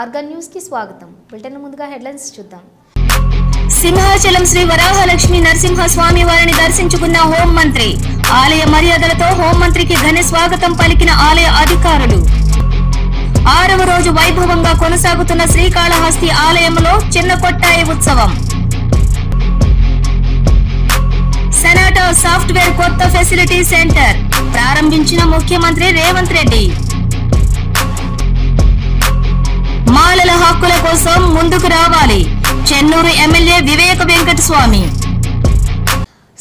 Organ న్యూస్కి స్వాగతం. Bulletin ముందుగా హెడ్లైన్స్ చూద్దాం. సింహాచలం శ్రీ వరాహలక్ష్మి నరసింహ స్వామి వారిని దర్శించుకున్న హోంమంత్రి ఆలయ మర్యాదలతో హోంమంత్రికి ఘన స్వాగతం పలికిన ఆలయ అధికారులు. ఆరవ రోజు వైభవంగా కొనసాగుతున్న శ్రీకాళహస్తి ఆలయంలో చిన్న కొట్టాయి ఉత్సవం. సెనాటో సాఫ్ట్వేర్ కొత్త ఫెసిలిటీ సెంటర్ ప్రారంభించిన ముఖ్యమంత్రి రేవంత్ రెడ్డి. మాలల హక్కుల కోసం ముందుకు రావాలి. చెన్నూరు ఎమ్మెల్యే వివేక వెంకట స్వామి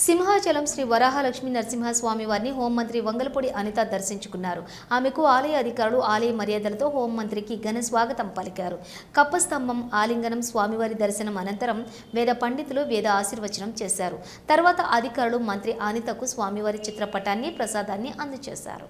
సింహాచలం శ్రీ వరాహలక్ష్మి నరసింహస్వామి వారిని హోంమంత్రి వంగలపూడి అనిత దర్శించుకున్నారు. ఆమెకు ఆలయ అధికారులు ఆలయ మర్యాదలతో హోంమంత్రికి ఘన స్వాగతం పలికారు. కప్పస్తంభం ఆలింగనం స్వామివారి దర్శనం అనంతరం వేద పండితులు వేద ఆశీర్వచనం చేశారు. తర్వాత అధికారులు మంత్రి అనితకు స్వామివారి చిత్రపటాన్ని ప్రసాదాన్ని అందజేశారు.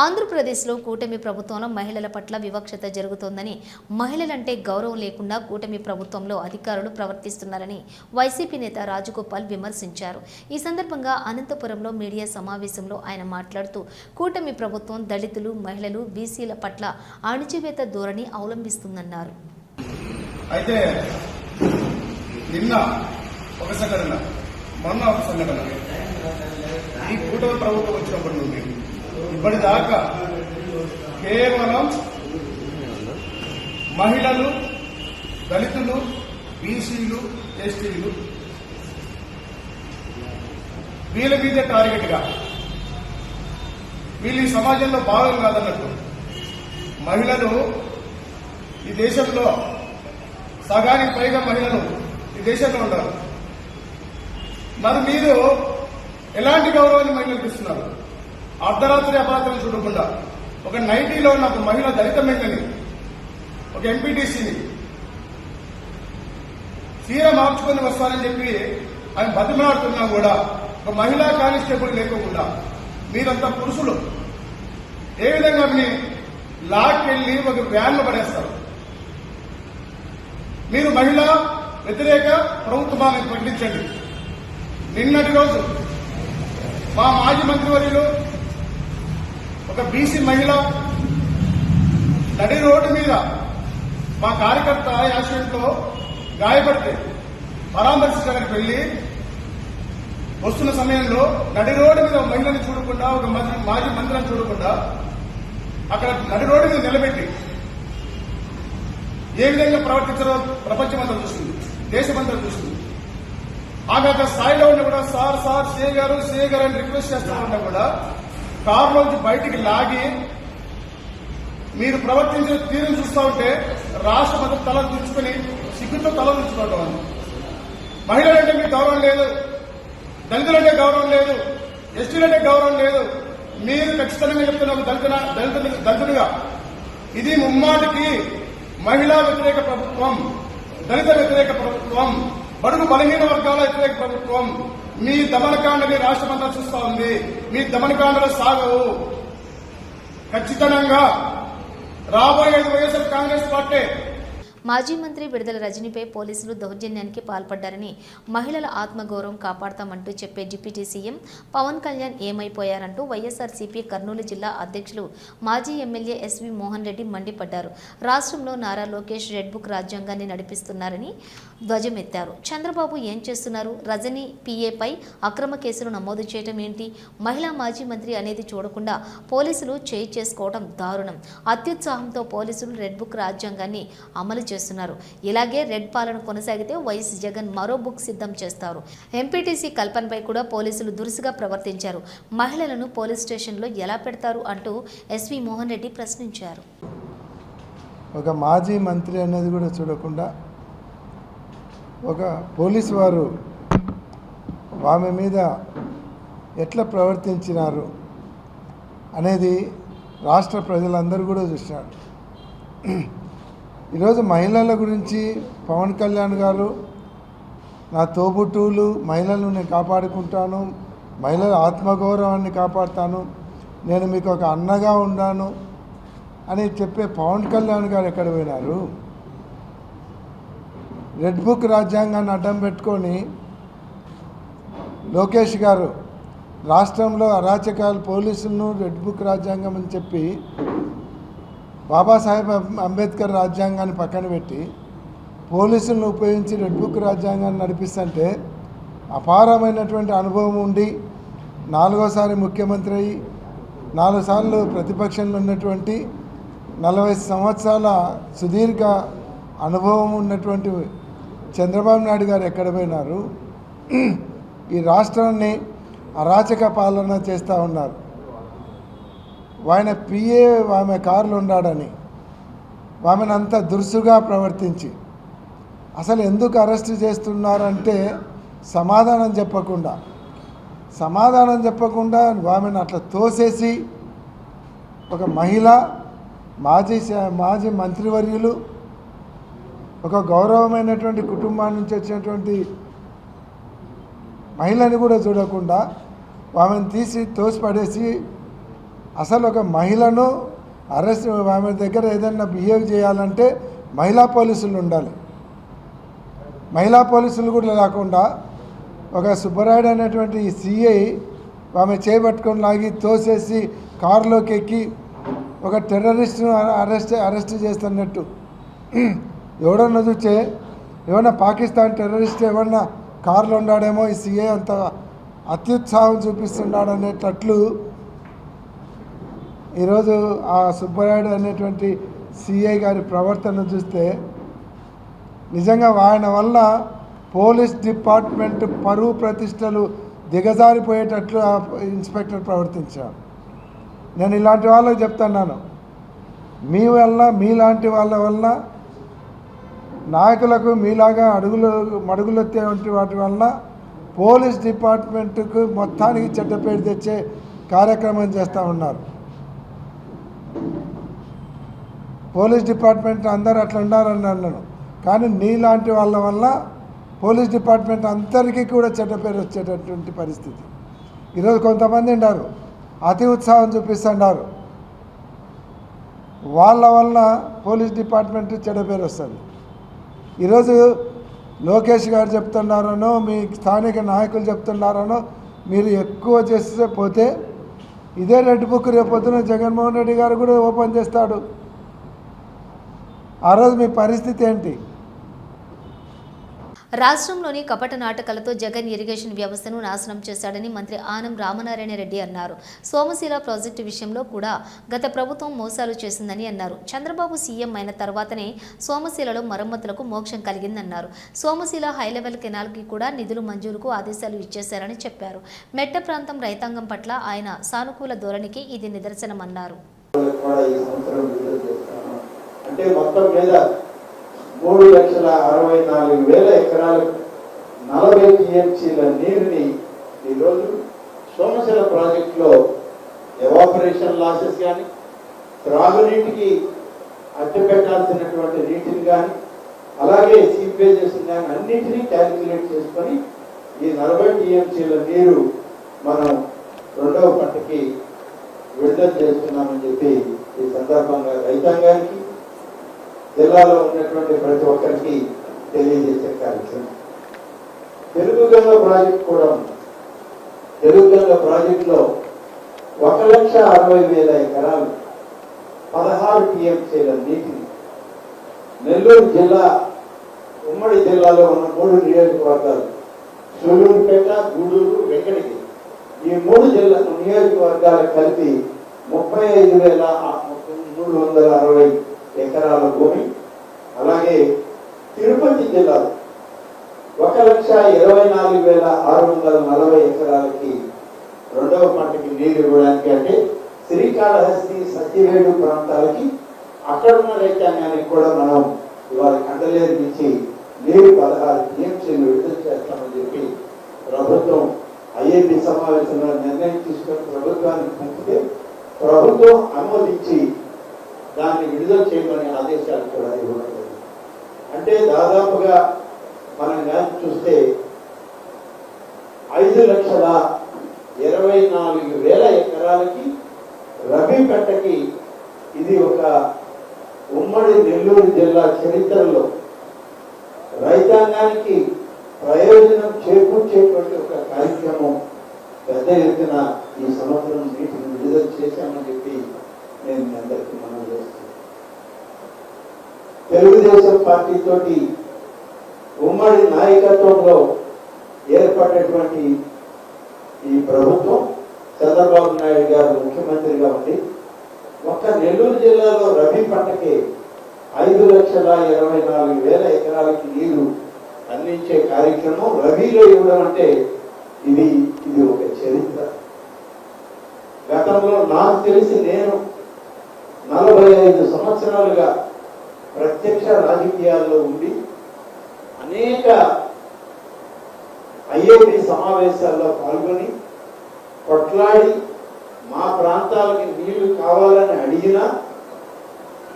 ఆంధ్రప్రదేశ్లో కూటమి ప్రభుత్వంలో మహిళల పట్ల వివక్షత జరుగుతోందని మహిళలంటే గౌరవం లేకుండా కూటమి ప్రభుత్వంలో అధికారులు ప్రవర్తిస్తున్నారని వైసీపీ నేత రాజగోపాల్ విమర్శించారు. ఈ సందర్భంగా అనంతపురంలో మీడియా సమావేశంలో ఆయన మాట్లాడుతూ కూటమి ప్రభుత్వం దళితులు మహిళలు బీసీల పట్ల అణిచివేత ధోరణి అవలంబిస్తుందన్నారు. అయితే నిన్న ఒక సంఘటన మొన్న ఒక సంఘటన. ఈ కూటమి ప్రభుత్వం వచ్చినప్పటి నుండి ఇప్పటిదాకా కేవలం మహిళలు దళితులు బీసీలు ఎస్టీలు వీళ్ళ మీద టార్గెట్గా వీళ్ళు ఈ సమాజంలో భాగం కాదన్నట్టు. మహిళలు ఈ దేశంలో సగానికి పైగా మహిళలు ఈ దేశంలో ఉన్నారు. మరి మీరు ఎలాంటి గౌరవాన్ని మహిళలకు ఇస్తున్నారు? అర్ధరాత్రి అపరాత్రులు చూడకుండా. ఒక నైటీలో ఉన్న ఒక మహిళ దళిత మహిళని ఒక ఎంపీటీసీని తీర మార్చుకొని వస్తానని చెప్పి ఆయన బతిమలాడుతున్నా కూడా ఒక మహిళా కానిస్టేబుల్ లేకుండా. మీరంతా పురుషులు. ఏ విధంగా మీ లాక్కెళ్ళి ఒక వ్యాన్లో పడేస్తారు? మీరు మహిళా వ్యతిరేక ప్రభుత్వాన్ని ప్రకటించండి. నిన్నటి రోజు మా మాజీ మంత్రివర్యులు ఒక బీసీ మహిళ నడి రోడ్డు మీద మా కార్యకర్త యాక్సిడెంట్లో గాయపడితే పరామర్శించడానికి వెళ్ళి వస్తున్న సమయంలో నడి రోడ్డు మీద ఒక మహిళని చూడకుండా ఒక మాజీ మంత్రిని చూడకుండా అక్కడ నడి రోడ్డు మీద నిలబెట్టి ఏ విధంగా ప్రవర్తించారో ప్రపంచమంతా చూస్తుంది దేశమంతా చూస్తుంది. ఆమె ఒక స్థాయిలో ఉన్న కూడా సార్ సార్ సే గారు సే గారు అని రిక్వెస్ట్ చేస్తా ఉన్నా కూడా కారులోంచి బయటికి లాగి మీరు ప్రవర్తించిన తీరును చూస్తూ ఉంటే రాష్ట్ర తల దించుకుని సిగ్గుతో తల దించుకోవటం మహిళలంటే మీకు గౌరవం లేదు దళితులంటే గౌరవం లేదు ఎస్టీలంటే గౌరవం లేదు. మీరు ఖచ్చితంగా చెప్తున్నారు దళితున దళితుని దళితుడిగా ఇది ముమ్మాటికి మహిళా వ్యతిరేక ప్రభుత్వం దళిత వ్యతిరేక ప్రభుత్వం బడుగు బలహీన వర్గాల వ్యతిరేక ప్రభుత్వం. మీ దమనకాండని రాష్ట్రమంతా చూస్తా ఉంది. మీ దమనకాండలు సాగవు. ఖచ్చితంగా రాబోయేది వైఎస్ఆర్ కాంగ్రెస్ పార్టీ. మాజీ మంత్రి విడుదల రజనీపై పోలీసులు దౌర్జన్యానికి పాల్పడ్డారని మహిళల ఆత్మగౌరవం కాపాడతామంటూ చెప్పే డిప్యూటీ సీఎం పవన్ కళ్యాణ్ ఏమైపోయారంటూ వైఎస్ఆర్సీపీ కర్నూలు జిల్లా అధ్యక్షులు మాజీ ఎమ్మెల్యే ఎస్వి మోహన్ రెడ్డి మండిపడ్డారు. రాష్ట్రంలో నారా లోకేష్ రెడ్ బుక్ రాజ్యాంగాన్ని నడిపిస్తున్నారని ధ్వజమెత్తారు. చంద్రబాబు ఏం చేస్తున్నారు? రజనీ పీఏపై అక్రమ కేసులు నమోదు చేయటం ఏంటి? మహిళా మాజీ మంత్రి అనేది చూడకుండా పోలీసులు చేయి చేసుకోవడం దారుణం. అత్యుత్సాహంతో పోలీసులు రెడ్ బుక్ రాజ్యాంగాన్ని అమలు చేస్తున్నారు. ఇలాగే రెడ్ పాలన కొనసాగితే వైఎస్ జగన్ మరో బుక్ సిద్ధం చేస్తారు. ఎంపీటీసీ కల్పనపై కూడా పోలీసులు దురుసుగా ప్రవర్తించారు. మహిళలను పోలీస్ స్టేషన్లో ఎలా పెడతారు అంటూ ఎస్వి మోహన్ రెడ్డి ప్రశ్నించారు. ఒక మాజీ మంత్రి అనేది కూడా చూడకుండా ఒక పోలీసు వారు ఆమె మీద ఎట్లా ప్రవర్తించినారు అనేది రాష్ట్ర ప్రజలందరూ కూడా చూశారు ఈరోజు మహిళల గురించి పవన్ కళ్యాణ్ గారు నా తోబుట్టువులు మహిళలను నేను కాపాడుకుంటాను మహిళల ఆత్మగౌరవాన్ని కాపాడుతాను నేను మీకు ఒక అన్నగా ఉన్నాను అని చెప్పే పవన్ కళ్యాణ్ గారు ఎక్కడ పోయినారు? రెడ్ బుక్ రాజ్యాంగాన్ని అడ్డం పెట్టుకొని లోకేష్ గారు రాష్ట్రంలో అరాచకాలు పోలీసులను రెడ్ బుక్ రాజ్యాంగం అని చెప్పి బాబాసాహెబ్ అంబేద్కర్ రాజ్యాంగాన్ని పక్కన పెట్టి పోలీసులను ఉపయోగించి రెడ్ బుక్ రాజ్యాంగాన్ని నడిపిస్తుంటే అపారమైనటువంటి అనుభవం ఉండి నాలుగోసారి ముఖ్యమంత్రి అయ్యి నాలుగు సార్లు ప్రతిపక్షంలో ఉన్నటువంటి నలభై సంవత్సరాల సుదీర్ఘ అనుభవం ఉన్నటువంటి చంద్రబాబు నాయుడు గారు ఎక్కడ పోయినారు? ఈ రాష్ట్రాన్ని అరాచక పాలన చేస్తూ ఉన్నారు. ఆయన పిఏ ఆమె కారులు ఉన్నాడని. ఆమెను అంత దురుసుగా ప్రవర్తించి. అసలు ఎందుకు అరెస్ట్ చేస్తున్నారంటే సమాధానం చెప్పకుండా. సమాధానం చెప్పకుండా ఆమెను అట్లా తోసేసి ఒక మహిళ మాజీ మాజీ మంత్రివర్యులు ఒక గౌరవమైనటువంటి కుటుంబాన్ని నుంచి వచ్చినటువంటి మహిళని కూడా చూడకుండా ఆమెను తీసి తోసిపడేసి అసలు ఒక మహిళను అరెస్ట్ ఆమె దగ్గర ఏదైనా బిహేవ్ చేయాలంటే మహిళా పోలీసులు ఉండాలి. మహిళా పోలీసులు కూడా లేకుండా ఒక సుబ్బరాయుడు అనేటువంటి సిఐ ఆమె చేపట్టుకొని లాగి తోసేసి కారులోకి ఎక్కి ఒక టెర్రరిస్ట్ను అరెస్ట్ అరెస్ట్ చేస్తున్నట్టు. ఎవడన్నా చూస్తే ఏమన్నా పాకిస్తాన్ టెర్రరిస్ట్ ఏమన్నా కారులో ఉన్నాడేమో ఈ సీఏ అంత అత్యుత్సాహం చూపిస్తున్నాడు అనేటట్లు ఈరోజు ఆ సుబ్బరాయుడు అనేటువంటి సిఐ గారి ప్రవర్తన చూస్తే నిజంగా ఆయన వల్ల పోలీస్ డిపార్ట్మెంట్ పరువు ప్రతిష్టలు దిగజారిపోయేటట్లు ఆ ఇన్స్పెక్టర్ ప్రవర్తించారు నేను ఇలాంటి వాళ్ళకి చెప్తున్నాను. మీ వల్ల మీలాంటి వాళ్ళ వల్ల నాయకులకు మీలాగా అడుగులు మడుగులెత్తేటువంటి వాటి వల్ల పోలీస్ డిపార్ట్మెంట్కు మొత్తానికి చెడ్డ పేరు తెచ్చే కార్యక్రమం చేస్తూ ఉన్నారు. పోలీస్ డిపార్ట్మెంట్ అందరు అట్లా ఉండాలని అన్నాను కానీ నీలాంటి వాళ్ళ వల్ల పోలీస్ డిపార్ట్మెంట్ అందరికీ కూడా చెడ్డ పేరు వచ్చేటటువంటి పరిస్థితి. ఈరోజు కొంతమంది ఉన్నారు అతి ఉత్సాహం చూపిస్తున్నారు వాళ్ళ వల్ల పోలీస్ డిపార్ట్మెంట్ చెడ్డ పేరు వస్తుంది. ఈరోజు లోకేష్ గారు చెప్తున్నారనో మీ స్థానిక నాయకులు చెప్తున్నారనో మీరు ఎక్కువ చేస్తే పోతే ఇదే రెడ్ బుక్ రేపొద్దున జగన్మోహన్ రెడ్డి గారు కూడా ఓపెన్ చేస్తాడు. ఆ రోజు మీ పరిస్థితి ఏంటి? రాష్ట్రంలోని కపట నాటకాలతో జగన్ ఇరిగేషన్ వ్యవస్థను నాశనం చేశాడని మంత్రి ఆనం రామనారాయణ రెడ్డి అన్నారు. సోమశీల ప్రాజెక్టు విషయంలో కూడా గత ప్రభుత్వం మోసాలు చేసిందని అన్నారు. చంద్రబాబు సీఎం అయిన తర్వాతనే సోమశీలలో మరమ్మతులకు మోక్షం కలిగిందన్నారు. సోమశీల హైలెవెల్ కెనాల్కి కూడా నిధులు మంజూరుకు ఆదేశాలు ఇచ్చేశారని చెప్పారు. మెట్ట ప్రాంతం రైతాంగం పట్ల ఆయన సానుకూల ధోరణికి ఇది నిదర్శనమన్నారు. అంటే మొత్తం మీద మూడు లక్షల అరవై నాలుగు వేల ఎకరాలు నలభై టీఎంసీల నీరుని ఈరోజు సోమశిల ప్రాజెక్టులో ఎవాపరేషన్ లాసెస్ కానీ త్రాగునీటికి అడ్డుపెట్టాల్సినటువంటి నీటిని కానీ అలాగే సీపేజెస్ కానీ అన్నింటినీ క్యాలిక్యులేట్ చేసుకొని ఈ నలభై టీఎంసీల నీరు మనం రెండవ పంటకి విడుదల చేస్తున్నామని చెప్పి ఈ సందర్భంగా రైతాంగానికి జిల్లాలో ఉన్నటువంటి ప్రతి ఒక్కరికి తెలియజేసే కార్యక్రమం. తెలుగు గంగ ప్రాజెక్ట్ కూడా ఉంది. తెలుగు గంగ ప్రాజెక్టులో ఒక లక్ష అరవై వేల ఎకరాలు పదహారు టీఎంసీల నీటిని నెల్లూరు జిల్లా ఉమ్మడి జిల్లాలో ఉన్న మూడు నియోజకవర్గాలు సూలూరుపేట గూడూరు వెంకటగిరి. ఈ మూడు జిల్లా నియోజకవర్గాలు కలిపి ముప్పై ఐదు వేల మూడు వందల అరవై ఎకరాల భూమి. అలాగే తిరుపతి జిల్లాలో ఒక లక్ష ఇరవై నాలుగు వేల ఆరు వందల నలభై ఎకరాలకి రెండవ పంటకి నీరు ఇవ్వడానికి అంటే శ్రీకాళహస్తి సత్యవేడు ప్రాంతాలకి అక్కడ ఉన్న రైతాంగానికి కూడా మనం ఇవాళ కండలేరు నుంచి నీరు పదహారు టీఎంసీలు విడుదల చేస్తామని చెప్పి ప్రభుత్వం ఐఏపీ సమావేశంలో నిర్ణయం తీసుకొని ప్రభుత్వానికి పంపితే ప్రభుత్వం అనుమతించి దాన్ని విడుదల చేయమని ఆదేశాలు కూడా ఇవ్వడం జరిగింది. అంటే దాదాపుగా మనం కానీ చూస్తే ఐదు లక్షల ఇరవై నాలుగు వేల ఎకరాలకి రబీ పంటకి ఇది ఒక ఉమ్మడి నెల్లూరు జిల్లా చరిత్రలో రైతాంగానికి ప్రయోజనం చేకూర్చేటువంటి ఒక కార్యక్రమం పెద్ద ఎత్తున ఈ సంవత్సరం నీటిని విడుదల చేశామని చెప్పి నేను మీ అందరికీ మనం చేస్తున్నాను తెలుగుదేశం పార్టీ తోటి ఉమ్మడి నాయకత్వంలో ఏర్పడినటువంటి ఈ ప్రభుత్వం చంద్రబాబు నాయుడు గారు ముఖ్యమంత్రిగా ఉండి ఒక్క నెల్లూరు జిల్లాలో రబీ పంటకి ఐదు లక్షల ఇరవై నాలుగు వేల ఎకరాలకి నీరు అందించే కార్యక్రమం రబీలో ఇవ్వడం అంటే ఇది ఇది ఒక చరిత్ర. గతంలో నాకు తెలిసి నేను నలభై ఐదు సంవత్సరాలుగా ప్రత్యక్ష రాజకీయాల్లో ఉండి అనేక ఐఏపీ సమావేశాల్లో పాల్గొని కొట్లాడి మా ప్రాంతాలకి నీళ్ళు కావాలని అడిగినా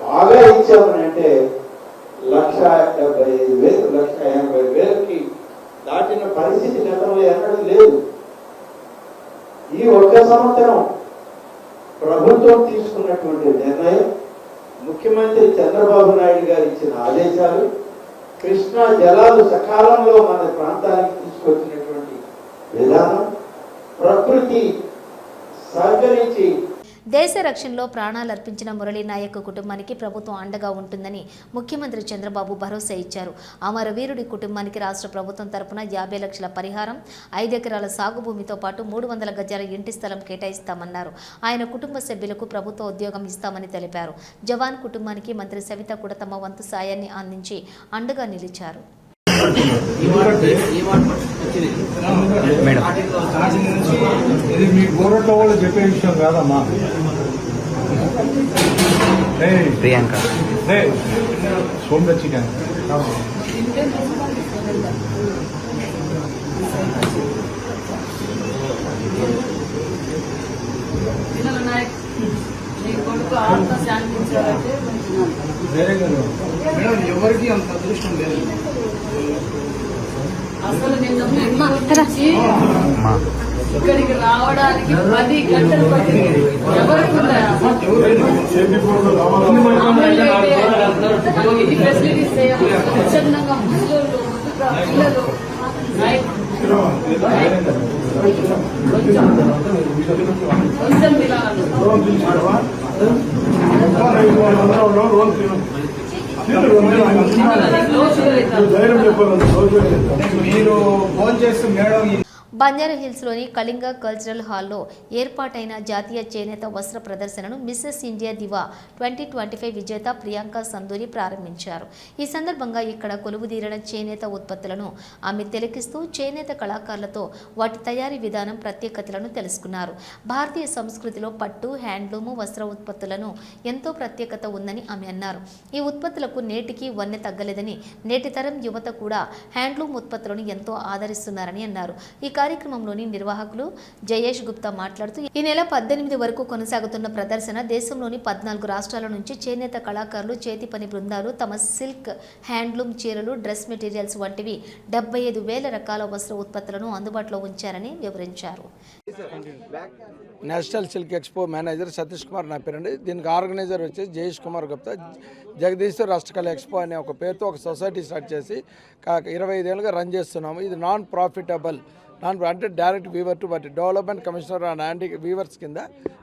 బాగా ఇచ్చామని అంటే లక్ష డెబ్బై ఐదు వేలు లక్ష ఎనభై వేలకి దాటిన పరిస్థితి గతంలో ఎన్నడూ లేదు. ఈ ఒక్క సంవత్సరం ప్రభుత్వం తీసుకున్నటువంటి నిర్ణయం ముఖ్యమంత్రి చంద్రబాబు నాయుడు గారు ఇచ్చిన ఆదేశాలు కృష్ణా జలాలు సకాలంలో మన ప్రాంతానికి తీసుకొచ్చినటువంటి విధానం ప్రకృతి సహకరించి దేశ రక్షణలో ప్రాణాలు అర్పించిన మురళీ నాయక్ కుటుంబానికి ప్రభుత్వం అండగా ఉంటుందని ముఖ్యమంత్రి చంద్రబాబు భరోసా ఇచ్చారు. అమరవీరుడి కుటుంబానికి రాష్ట్ర ప్రభుత్వం తరపున యాభై లక్షల పరిహారం ఐదెకరాల సాగు భూమితో పాటు మూడు వందల గజాల ఇంటి స్థలం కేటాయిస్తామన్నారు. ఆయన కుటుంబ సభ్యులకు ప్రభుత్వ ఉద్యోగం ఇస్తామని తెలిపారు. జవాన్ కుటుంబానికి మంత్రి సవిత కూడా తమ వంతు సాయాన్ని అందించి అండగా నిలిచారు. ఇది మీ గోరట్లో వాళ్ళు చెప్పే విషయం కాదమ్మా ఏయ్, ప్రియాంక ఏయ్, సోమ్య చికెన్ పిల్లల నాయక్ నీ కొడుకు ఆత్మ శాంతించాలంటే వేరే కదా మేడం ఎవరికి అంత అదృష్టం లేదు అసలు నిన్న ఇక్కడికి రావడానికి పది గంటలు పట్టింది. ఎవరికి ఎన్ని ఫెసిలిటీస్ స్వచ్ఛందంగా ముద్దుగా పిల్లలు. కొంచెం కొంచెం. మీరు ఫోన్ చేస్తూ మేడం బంజారాహిల్స్లోని బంజారా హిల్స్లోని కళింగ కల్చరల్ హాల్లో ఏర్పాటైన జాతీయ చేనేత వస్త్ర ప్రదర్శనను Mrs India Diva twenty twenty five విజేత ప్రియాంక సందూరి ప్రారంభించారు. ఈ సందర్భంగా ఇక్కడ కొలువుదీరిన చేనేత ఉత్పత్తులను ఆమె తిలకిస్తూ చేనేత కళాకారులతో వాటి తయారీ విధానం ప్రత్యేకతలను తెలుసుకున్నారు. భారతీయ సంస్కృతిలో పట్టు హ్యాండ్లూము వస్త్ర ఉత్పత్తులను ఎంతో ప్రత్యేకత ఉందని ఆమె అన్నారు. ఈ ఉత్పత్తులకు నేటికి వన్నె తగ్గలేదని నేటి తరం యువత కూడా హ్యాండ్లూమ్ ఉత్పత్తులను ఎంతో ఆదరిస్తున్నారని అన్నారు. ఈ కార్యక్రమంలోని నిర్వాహకులు జయేష్ గుప్తా మాట్లాడుతూ ఈ నెల పద్దెనిమిది వరకు కొనసాగుతున్న ప్రదర్శన దేశంలోని పద్నాలుగు రాష్ట్రాల నుంచి చేనేత కళాకారులు చేతి పని బృందాలు తమ సిల్క్ హ్యాండ్లూమ్ చీరలు డ్రెస్ మెటీరియల్స్ వంటివి డెబ్బై ఐదు వేల రకాల వస్త్ర ఉత్పత్తులను అందుబాటులో ఉంచారని వివరించారు. National Silk Expo manager Satish Kumar నా పేరండి. దీనికి ఆర్గనైజర్ వచ్చి జయేష్ కుమార్ గుప్తా. జగదీశ్వర్ రాష్ట్రకళ ఎక్స్పో అనే ఒక పేరుతో ఒక సొసైటీ స్టార్ట్ చేసి ఇరవై ఐదేళ్ళుగా రన్ చేస్తున్నాము. ఇది నాన్ ప్రాఫిటబుల్ నాన్ అంటే direct weaver to but development commissioner and anti weavers కింద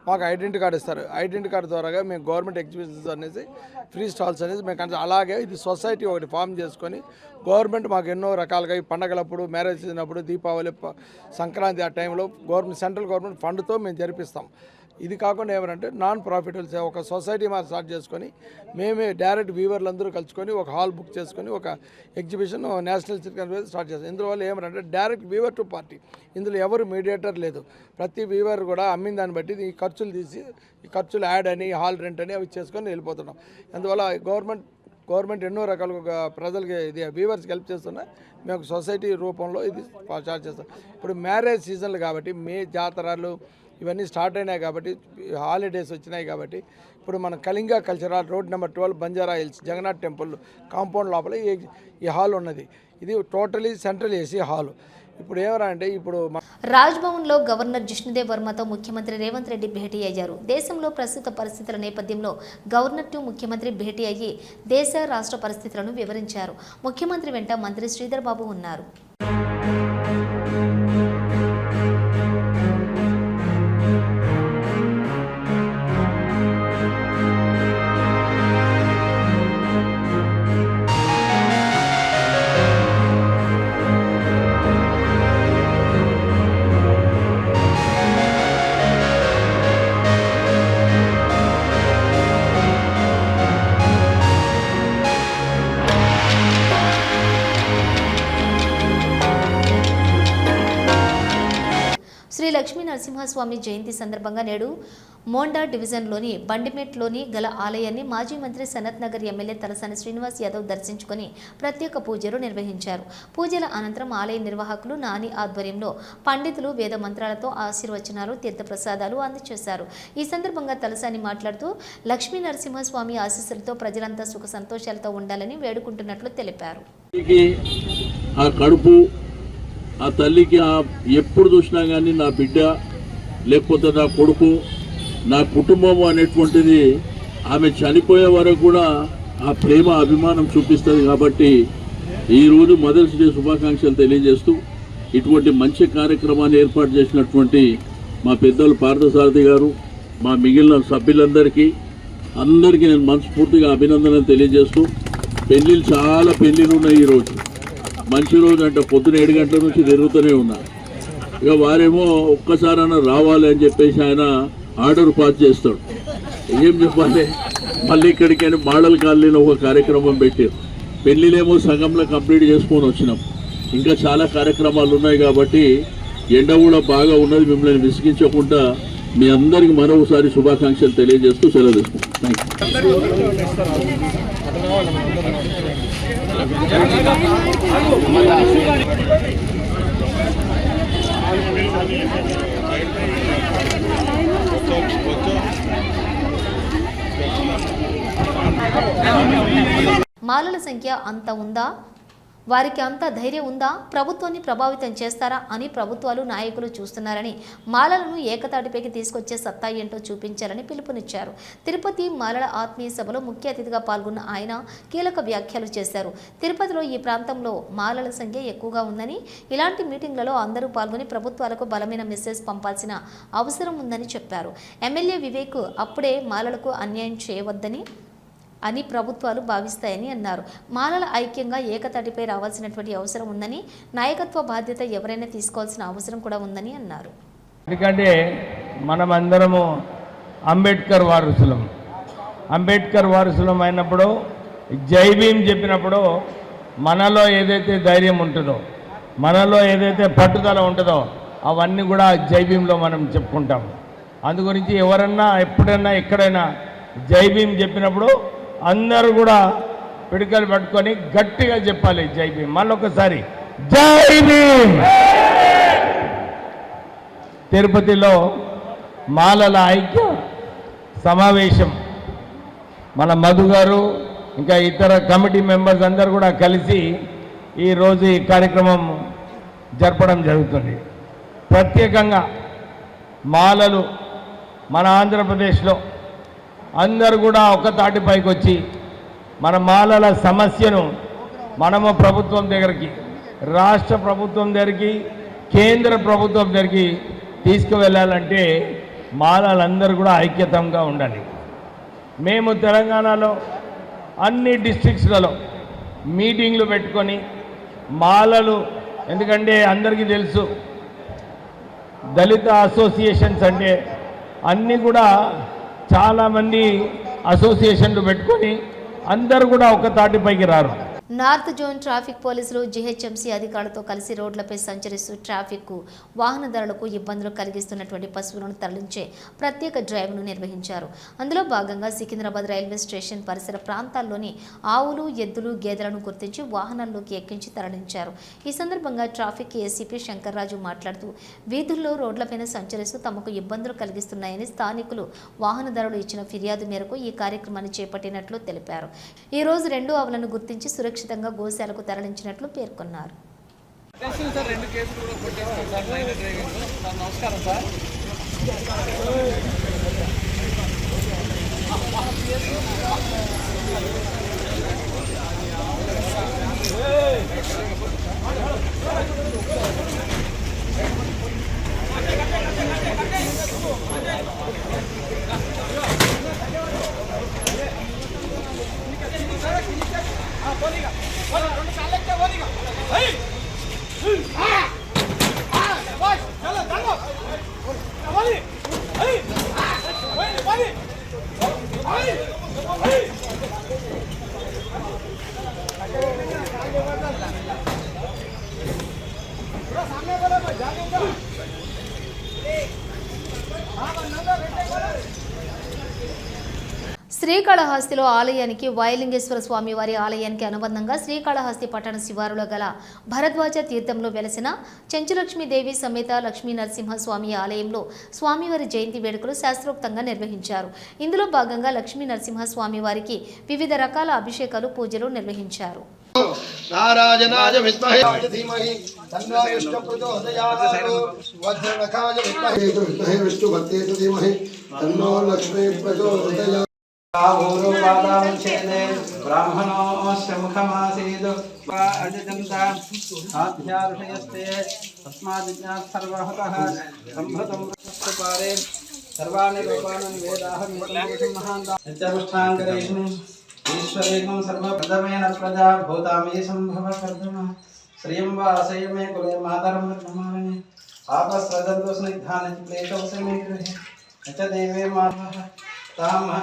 మాకు ఐడెంటిటీ కార్డు ఇస్తారు. ఐడెంటిటీ కార్డు ద్వారా మేము గవర్నమెంట్ ఎగ్జిబిషన్స్ అనేసి ఫ్రీ స్టాల్స్ అనేది మేము కన్- అలాగే ఇది సొసైటీ ఒకటి ఫామ్ చేసుకొని గవర్నమెంట్ మాకు ఎన్నో రకాలుగా ఈ పండగలప్పుడు మ్యారేజ్ చేసినప్పుడు దీపావళి సంక్రాంతి ఆ టైంలో గవర్నమెంట్ సెంట్రల్ గవర్నమెంట్ ఫండ్తో మేము జరిపిస్తాం. ఇది కాకుండా ఏమంటే నాన్ ప్రాఫిటబుల్ ఒక సొసైటీ మా స్టార్ట్ చేసుకొని మేమే డైరెక్ట్ వ్యూవర్లు అందరూ కలుసుకొని ఒక హాల్ బుక్ చేసుకొని ఒక ఎగ్జిబిషన్ నేషనల్ సిల్క్ స్టార్ట్ చేస్తాం. ఇందువల్ల ఏమంటే డైరెక్ట్ వ్యూవర్ టు పార్టీ ఇందులో ఎవరు మీడియేటర్ లేదు. ప్రతి వ్యూవర్ కూడా అమ్మిన దాన్ని బట్టి ఈ ఖర్చులు తీసి ఈ ఖర్చులు యాడ్ అని హాల్ రెంట్ అని అవి చేసుకొని వెళ్ళిపోతున్నాం. అందువల్ల గవర్నమెంట్ గవర్నమెంట్ ఎన్నో రకాలుగా ప్రజలకి ఇది వీవర్స్కి హెల్ప్ చేస్తున్నా మేము ఒక సొసైటీ రూపంలో ఇది స్టార్ట్ చేస్తాం. ఇప్పుడు మ్యారేజ్ సీజన్లు కాబట్టి మే జాతరలు ఇవన్నీ స్టార్ట్ అయినాయి కాబట్టి హాలిడేస్ వచ్చినాయి కాబట్టి ఇప్పుడు మన Kalinga cultural road number twelve Banjara Hills Jagannath temple compound లోపల ఈ హాల్ ఉన్నది. ఇది టోటలీ సెంట్రల్ ఏసీ హాల్. ఇప్పుడు ఏమరా అంటే ఇప్పుడు రాజ్భవన్లో గవర్నర్ జిష్ణుదేవ్ వర్మతో ముఖ్యమంత్రి రేవంత్ రెడ్డి భేటీ అయ్యారు. దేశంలో ప్రస్తుత పరిస్థితుల నేపథ్యంలో గవర్నర్ టు ముఖ్యమంత్రి భేటీ అయ్యి దేశ రాష్ట్ర పరిస్థితులను వివరించారు. ముఖ్యమంత్రి వెంట మంత్రి శ్రీధర్ బాబు ఉన్నారు. నరసింహస్వామి జయంతి సందర్భంగా నేడు మోండా డివిజన్లోని బండిమెట్లోని గల ఆలయాన్ని మాజీ మంత్రి సనత్ నగర్ ఎమ్మెల్యే తలసాని శ్రీనివాస్ యాదవ్ దర్శించుకొని ప్రత్యేక పూజలు నిర్వహించారు. పూజల అనంతరం ఆలయ నిర్వాహకులు నాని ఆధ్వర్యంలో పండితులు వేద మంత్రాలతో ఆశీర్వచనాలు తీర్థప్రసాదాలు అందజేశారు ఈ సందర్భంగా తలసాని మాట్లాడుతూ లక్ష్మీ నరసింహస్వామి ఆశీస్సులతో ప్రజలంతా సుఖ సంతోషాలతో ఉండాలని వేడుకుంటున్నట్లు తెలిపారు. ఆ కడుపు ఆ తల్లికి ఆ ఎప్పుడు చూసినా కానీ నా బిడ్డ లేకపోతే నా కొడుకు నా కుటుంబం అనేటువంటిది ఆమె చనిపోయే వరకు కూడా ఆ ప్రేమ అభిమానం చూపిస్తుంది కాబట్టి ఈరోజు మదర్స్ డే శుభాకాంక్షలు తెలియజేస్తూ ఇటువంటి మంచి కార్యక్రమాన్ని ఏర్పాటు చేసినటువంటి మా పెద్దలు పార్థసారథి గారు మా మిగిలిన సభ్యులందరికీ అందరికీ నేను మనస్ఫూర్తిగా అభినందనలు తెలియజేస్తూ పెళ్ళిళ్ళు చాలా పెళ్ళిళ్ళు ఉన్నాయి ఈరోజు మంచి రోజు అంటే పొద్దున ఏడు గంటల నుంచి తిరుగుతూనే ఉన్నా. ఇక వారేమో ఒక్కసారైనా రావాలి అని చెప్పేసి ఆయన ఆర్డర్ పాస్ చేస్తాడు. ఏం చెప్పాలి? మళ్ళీ ఇక్కడికైనా మోడల్ కాలనీలో ఒక కార్యక్రమం పెట్టారు. పెళ్ళిళ్ళేమో సగంలో కంప్లీట్ చేసుకొని వచ్చినాం. ఇంకా చాలా కార్యక్రమాలు ఉన్నాయి కాబట్టి ఎండ కూడా బాగా ఉన్నది మిమ్మల్ని విసిగించకుండా మీ అందరికి మరొకసారి శుభాకాంక్షలు తెలియజేస్తూ సెలవు తీసుకుంటాం మాలల సంఖ్య అంత ఉందా? వారికి అంత ధైర్యం ఉందా? ప్రభుత్వాన్ని ప్రభావితం చేస్తారా అని ప్రభుత్వాలు నాయకులు చూస్తున్నారని మాలలను ఏకతాటిపైకి తీసుకొచ్చే సత్తా ఏంటో చూపించాలని పిలుపునిచ్చారు. తిరుపతి మాలల ఆత్మీయ సభలో ముఖ్య అతిథిగా పాల్గొన్న ఆయన కీలక వ్యాఖ్యలు చేశారు. తిరుపతిలో ఈ ప్రాంతంలో మాలల సంఖ్య ఎక్కువగా ఉందని ఇలాంటి మీటింగ్లలో అందరూ పాల్గొని ప్రభుత్వాలకు బలమైన మెసేజ్ పంపాల్సిన అవసరం ఉందని చెప్పారు. ఎమ్మెల్యే వివేక్ అప్పుడే మాలలకు అన్యాయం చేయవద్దని అని ప్రభుత్వాలు భావిస్తాయని అన్నారు. మాలల ఐక్యంగా ఏకతటిపై రావాల్సినటువంటి అవసరం ఉందని నాయకత్వ బాధ్యత ఎవరైనా తీసుకోవాల్సిన అవసరం కూడా ఉందని అన్నారు. ఎందుకంటే మనమందరము అంబేద్కర్ వారసులం. అంబేద్కర్ వారసులం అయినప్పుడు జై భీమ్ చెప్పినప్పుడు మనలో ఏదైతే ధైర్యం ఉంటుందో మనలో ఏదైతే పట్టుదల ఉంటుందో అవన్నీ కూడా జై భీమ్లో మనం చెప్పుకుంటాం. అందు గురించి ఎవరన్నా ఎప్పుడైనా ఎక్కడైనా జై భీమ్ చెప్పినప్పుడు అందరూ కూడా పిడికలు పట్టుకొని గట్టిగా చెప్పాలి. జై భీమ్. మళ్ళొకసారి జై భీమ్. తిరుపతిలో మాలల ఐక్య సమావేశం. మన మధు గారు ఇంకా ఇతర కమిటీ మెంబర్స్ అందరు కూడా కలిసి ఈరోజు ఈ కార్యక్రమం జరపడం జరుగుతుంది. ప్రత్యేకంగా మాలలు మన ఆంధ్రప్రదేశ్లో అందరు కూడా ఒక తాటిపైకి వచ్చి మన మాలల సమస్యను మనము ప్రభుత్వం దగ్గరికి రాష్ట్ర ప్రభుత్వం దగ్గరికి కేంద్ర ప్రభుత్వం దగ్గరికి తీసుకువెళ్ళాలంటే మాలలందరూ కూడా ఐక్యతంగా ఉండాలి. మేము తెలంగాణలో అన్ని డిస్ట్రిక్ట్స్లలో మీటింగ్లు పెట్టుకొని మాలలు ఎందుకంటే అందరికీ తెలుసు దళిత అసోసియేషన్స్ అంటే అన్నీ కూడా చాలామంది అసోసియేషన్లు పెట్టుకొని అందరూ కూడా ఒక తాటిపైకి రారు. నార్త్ జోన్ ట్రాఫిక్ పోలీసులు జీహెచ్ఎంసీ అధికారులతో కలిసి రోడ్లపై సంచరిస్తూ ట్రాఫిక్కు వాహనదారులకు ఇబ్బందులు కలిగిస్తున్నటువంటి పశువులను తరలించే ప్రత్యేక డ్రైవ్ను నిర్వహించారు. అందులో భాగంగా సికింద్రాబాద్ రైల్వే స్టేషన్ పరిసర ప్రాంతాల్లోని ఆవులు ఎద్దులు గేదెలను గుర్తించి వాహనాల్లోకి ఎక్కించి తరలించారు. ఈ సందర్భంగా ట్రాఫిక్ ఏసీపీ శంకర్రాజు మాట్లాడుతూ వీధుల్లో రోడ్లపైన సంచరిస్తూ తమకు ఇబ్బందులు కలిగిస్తున్నాయని స్థానికులు వాహనదారులు ఇచ్చిన ఫిర్యాదు మేరకు ఈ కార్యక్రమాన్ని చేపట్టినట్లు తెలిపారు. ఈ రోజు రెండు ఆవులను గుర్తించి సురక్షితంగా గోశాలకు తరలించినట్లు పేర్కొన్నారు Thank you. સામે બોલો ભાઈ જાગે તો હા નંબર એટલે બોલો శ్రీకాళహస్తిలో ఆలయానికి వాయులింగేశ్వర స్వామి వారి ఆలయానికి అనుబంధంగా శ్రీకాళహస్తి పట్టణ శివారులో గల భరద్వాజ తీర్థంలో వెలసిన చెంచులక్ష్మీదేవి సమేత లక్ష్మీ నరసింహస్వామి ఆలయంలో స్వామివారి జయంతి వేడుకలు శాస్త్రోక్తంగా నిర్వహించారు. ఇందులో భాగంగా లక్ష్మీ నరసింహస్వామి వారికి వివిధ రకాల అభిషేకాలు పూజలు నిర్వహించారు. విద్మహే ధీమహి తన్నో విష్ణు ప్రచోదయాత్. వజ్రనఖాయ విద్మహే. విద్మహే విష్ణు భక్తేతు ధీమహి తన్నో లక్ష్మీ ప్రచోదయాత్. गुरुपादां छेदे ब्राह्मणोऽस्य मुखमासीद् अजजन्त आध्यार्षयस्ते तस्मादिज्ञात् सर्वहतः सम्भृतं पारे सर्वाणि रूपाणि वेदाहं महान्ताष्ठाङ्गरेषु ईश्वरेकं सर्वप्रथमेन प्रजा भूतामयि सम्भव कर्दमः श्रियं वा असय मे कुले मातरं ब्रह्माणे आपस्रजन्तु स्निग्धानि क्लेशौ मे गृहे। न च देवे माधवः तामः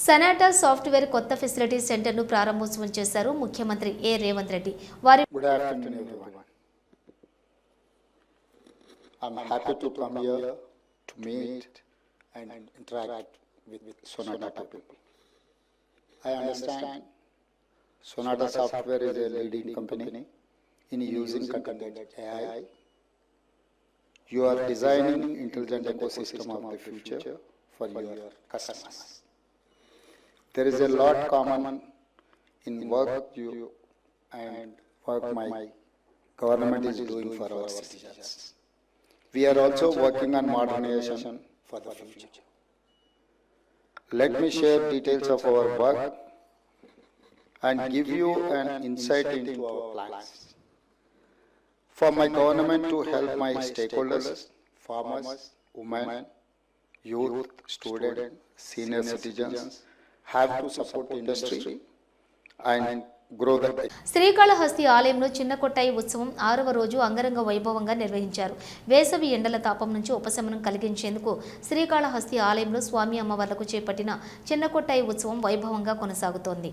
సనాటా సాఫ్ట్వేర్ కొత్త ఫెసిలిటీ సెంటర్ను ప్రారంభోత్సవం చేశారు ముఖ్యమంత్రి ఏ రేవంత్ రెడ్డి. వారి I'm happy to come here to meet and interact with Sonata people. I understand Sonata Software is a leading company in using cutting-edge AI. You are designing intelligent ecosystem of the future for your customers. There is a lot common in work you and work my government is doing for our citizens. We are also working on modernization for the future. Let me share details of our work and give you an insight into our plans. For my government to help my stakeholders, farmers, women, youth, students, senior citizens, have to support industry and Srikalahasti ఆలయంలో చిన్న కొట్టాయి ఉత్సవం ఆరవ రోజు అంగరంగ వైభవంగా నిర్వహించారు. వేసవి ఎండల తాపం నుంచి ఉపశమనం కలిగించేందుకు శ్రీకాళహస్తి ఆలయంలో స్వామి అమ్మవార్లకు చేపట్టిన చిన్న కొట్టాయి ఉత్సవం వైభవంగా కొనసాగుతోంది.